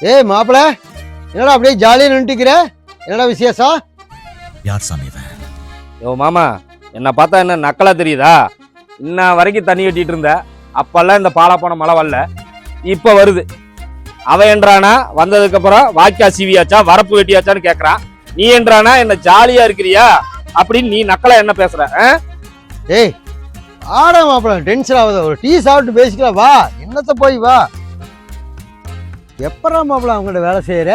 ஏய் மாப்பிள என்னடா அப்படியே ஜாலியாக நின்றுக்கிற என்னடா விசேஷம்? யார் சாமி யோ மாமா என்ன பார்த்தா என்ன நக்கலா தெரியுதா? இன்ன வரைக்கும் தண்ணி கட்டிட்டு இருந்த. அப்பெல்லாம் இந்த பாலா போன மழை வரல. இப்ப வருது. அவன் என்றானா வந்ததுக்கு அப்புறம் வாக்கியா சீவியாச்சா வரப்பு வெட்டியாச்சான்னு கேக்குறான். நீ என்றானா என்ன ஜாலியா இருக்கிறியா? அப்படின்னு நீ நக்கலா என்ன பேசுற ஆ? ஏய் ஆடா மாப்பிள டென்ஷன் ஆகுது. ஒரு டீ சாப்பிட்டு பேசிக்கலாம் வா. என்னத்த போய் வா. எப்படா மாப்பிள அவங்கள்ட்ட வேலை செய்யற?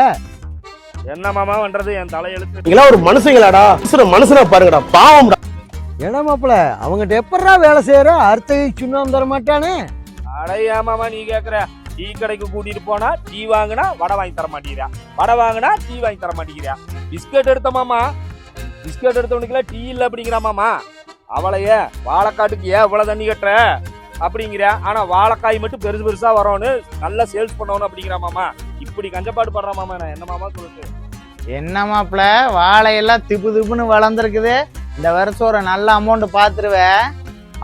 என்ன மாமா பண்றது? என் தலையெழுத்து. நீங்களா ஒரு மனுஷங்களாடா. மனுஷன மனுஷனா பாருங்கடா. பாவம்டா. ஏடா மாப்பிள அவங்ககிட்ட எப்படா வேலை செய்யற? அறுத்த சுண்ணாம்பு தர மாட்டானே? அடையா மாமா நீ கேக்குற. டீ கடைக்கு கூட்டிட்டு போனா டீ வாங்கினா வடை வாங்கி தர மாட்டேங்கிறா வடை வாங்கினா டீ வாங்கி தர மாட்டேங்கிறா பிஸ்கட் எடுத்த மாமா. பிஸ்கட் எடுத்தவனுக்குலாம் டீ இல்ல அப்படிங்கிறா மாமா. அவளையே வாழைக்காட்டுக்கு ஏன் இவ்வளவு தண்ணி கட்டுற? அப்படிங்கிற ஆனா வாழைக்காய் மட்டும் பெருசு பெருசா வரும்னு நல்லா சேல்ஸ் பண்ணணும் அப்படிங்கிறா மாமா. இப்படி கஞ்சப்பாடு பண்றா மாமா நான் என்ன மாமா சொல்லுது என்ன மாப்பிள வாழையெல்லாம் திப்பு திப்புன்னு வளர்ந்துருக்குது. இந்த வருஷம் ஒரு நல்ல அமௌண்ட் பார்த்துருவேன்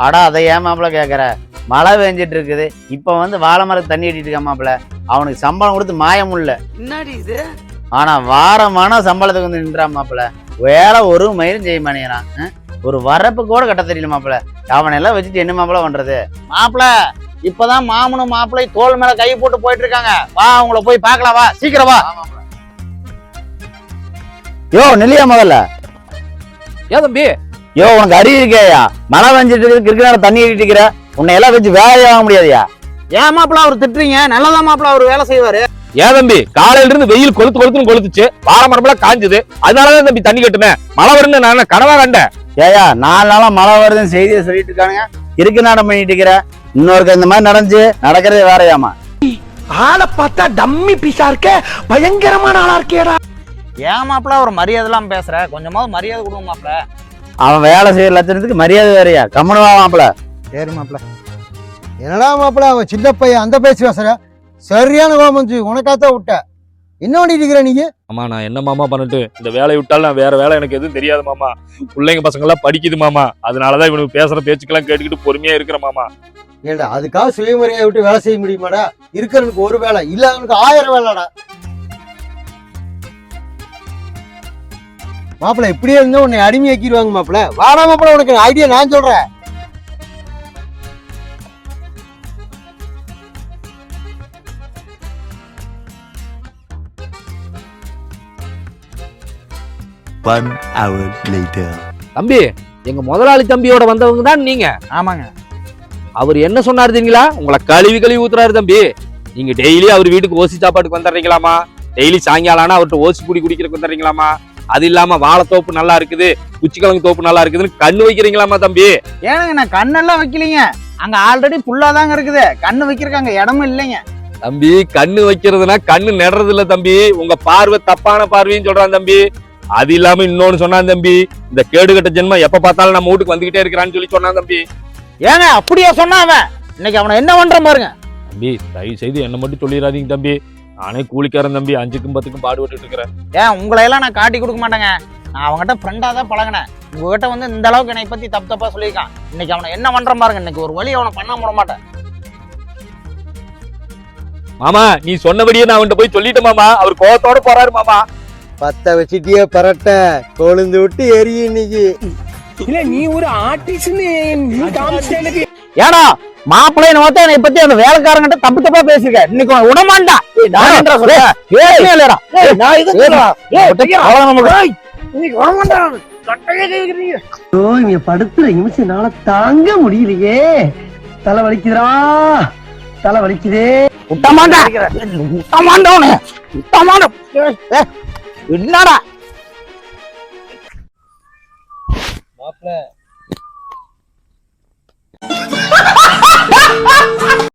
அடா அதை ஏன் மாப்பிள கேட்குற மழை பெஞ்சிட்டு இருக்குது இப்போ வந்து வாழை மரத்துக்கு தண்ணி கட்டிட்டு இருக்க மாப்பிள. அவனுக்கு சம்பளம் கொடுத்து மாயம் இல்ல என்னடி இது? ஆனா வாரமான சம்பளத்துக்கு வந்து நின்றான் மாப்பிள. வேலை ஒரு மயிலும் செய்ய மாட்டேங்கிறான்? ஒரு வரப்பு கூட கட்ட தெரியல மாப்பிள. அவனை எல்லாம் வச்சுட்டு என்ன மாப்பிள பண்றது? மாப்பிள இப்பதான் மாமனும் மாப்பிளை தோல் மேல கை போட்டு போயிட்டு இருக்காங்க வா அவங்கள போய் பார்க்கலாம் வா. சீக்கிரம் வா. யோ நெல்லியா முதல்ல? ஏன் தம்பி. யோ உனக்கு அறிவு இருக்கேயா மழை வந்துட்டு இருக்கு கிரிக்கெட் தண்ணி கட்டிட்டு இருக்கிற. உன்னை எல்லாம் வச்சு வேலையே வாங்க முடியாதுயா? ஏன் மாப்பிள அவர் திட்டுறீங்க? நல்லதா மாப்பிள அவர் வேலை செய்வாரு. ஏன் தம்பி காலையில இருந்து வெயில் கொளுத்து கொளுத்துன்னு கொளுத்துச்சு. வாழை மரமெல்லாம் காஞ்சுது. அதனாலதான் தம்பி தண்ணி கட்டுனேன். மழை வரும்னு நான் கனவா கண்டேன்? ஏயா நாலு நாளா மழை வருதுன்னு செய்தியை சொல்லிட்டு இருக்கானுங்க. இருக்கு நாடம் பண்ணிட்டு இருக்கிற? இன்னொருக்கு இந்த மாதிரி நடந்துச்சு நடக்கிறதே வேறையாமா ஆளை பார்த்தா டம்மி பீஸா இருக்க பயங்கரமான ஆளா இருக்கேடா. ஏன் மாப்பிள ஒரு மரியாதைலாம் பேசுற? கொஞ்சமாவது மரியாதை கொடுங்க மாப்பிள. அவன் வேலை செய்யற லட்சணத்துக்கு மரியாதை வேறையா? கம்முனு வா மாப்பிள. சரி மாப்பிள. என்னடா மாப்பிள அவன் சின்ன பையன் அந்த பேச்சு பேசுற? சரியான வந்துச்சு உனக்காத்தான் விட்ட என்ன பண்ணிட்டு இருக்கிற நீங்க? மாமா நான் என்ன மாமா பண்ணட்டு இந்த வேலையை விட்டாலும் நான் வேற வேலை எனக்கு எதுவும் தெரியாது மாமா. பிள்ளைங்க பசங்க எல்லாம் படிக்குது மாமா. அதனாலதான் இவனுக்கு பேசுற பேச்சுக்கெல்லாம் கேட்டுக்கிட்டு பொறுமையா இருக்கிற மாமா. ஏண்டா அதுக்காக சுயமரியாதை விட்டு வேலை செய்ய முடியுமாடா? இருக்கிறவனுக்கு ஒரு வேலை இல்லாதவனுக்கு ஆயிரம் வேலைடா. மாப்பிள இப்படியே இருந்தா உன்னை அடிமையாக்கிடுவாங்க மாப்பிள வாடா மாப்பிள உனக்கு ஐடியா நான் சொல்றேன். One hour later. தம்பி எங்க முதலாளி தம்பியோட வந்தவங்க தான் நீங்க. ஆமாங்க. அவர் என்ன சொன்னாரு தெரியுங்களா? உங்களை கழுவி கழுவி ஊத்துறாரு தம்பி. நீங்க டெய்லி அவர் வீட்டுக்கு ஓசி சாப்பாட்டுக்கு வந்துடுறீங்களாமா டெய்லி சாயங்காலம் ஆனா அவர்கிட்ட ஓசி குடி குடிக்கிறதுக்கு வந்துடுறீங்களாமா அது இல்லாம வாழைத்தோப்பு நல்லா இருக்குது குச்சிக்கிழங்கு தோப்பு நல்லா இருக்குதுன்னு கண்ணு வைக்கிறீங்களாமா தம்பி. ஏனுங்க நான் கண்ணெல்லாம் வைக்கலீங்க. அங்க ஆல்ரெடி புல்லா தாங்க இருக்குது. கண்ணு வைக்கிறதுக்கு அங்க இடமும் இல்லைங்க. தம்பி கண்ணு வைக்கிறதுனா கண்ணு நடுறது இல்ல தம்பி. உங்க பார்வை தப்பான பார்வைன்னு சொல்றான் தம்பி. அது இல்லாம இன்னொன்னு சொன்னான் தம்பி இந்த கேடுகட்ட ஜென்மம் எப்ப பார்த்தாலும் நம்ம வீட்டுக்கு வந்துகிட்டே இருக்கிறான்னு சொல்லி சொன்னான் தம்பி. ஏங்க அப்படியே சொன்னா அவன். இன்னைக்கு அவனை என்ன பண்றான் பாருங்க. தம்பி தயவு செய்து என்ன மட்டும் சொல்லிடாதீங்க தம்பி. நானே கூலிக்காரன் தம்பி அஞ்சுக்கும் பத்துக்கும் பாடுபட்டு இருக்கிறேன். ஏன் உங்களை எல்லாம் நான் காட்டி கொடுக்க மாட்டேங்க. நான் அவங்ககிட்ட ஃப்ரெண்டா தான் பழகினேன். உங்ககிட்ட வந்து இந்த அளவுக்கு என்னை பத்தி தப்பு தப்பா சொல்லியிருக்கான். இன்னைக்கு அவனை என்ன பண்றான் பாருங்க இன்னைக்கு ஒரு வழி அவனை பண்ண விட மாட்டேன். மாமா நீ சொன்னபடியே நான் அவன்கிட்ட போய் சொல்லிட்டேன் மாமா. அவர் கோவத்தோட போறாரு மாமா. பத்த வச்சிட்டியே பரட்ட கொழுந்து விட்டு எரியும் இன்னைக்கு. இல்ல நீ ஒரு எனக்கு. ஏடா மாப்பிள்ளை பார்த்தா என்னை பத்தி அந்த வேலைக்காரங்கிட்ட தப்பு தப்பா பேசிருக்க இன்னைக்கு ஐயோ. இங்க படுத்துற நிமிஷம் என்னால தாங்க முடியலையே. தலை வலிக்குதுடா. தலை வலிக்குதே. விட்டமாட்டா. விட்டமாட்டா உன்னை. என்னடா? மாப்பிள்ள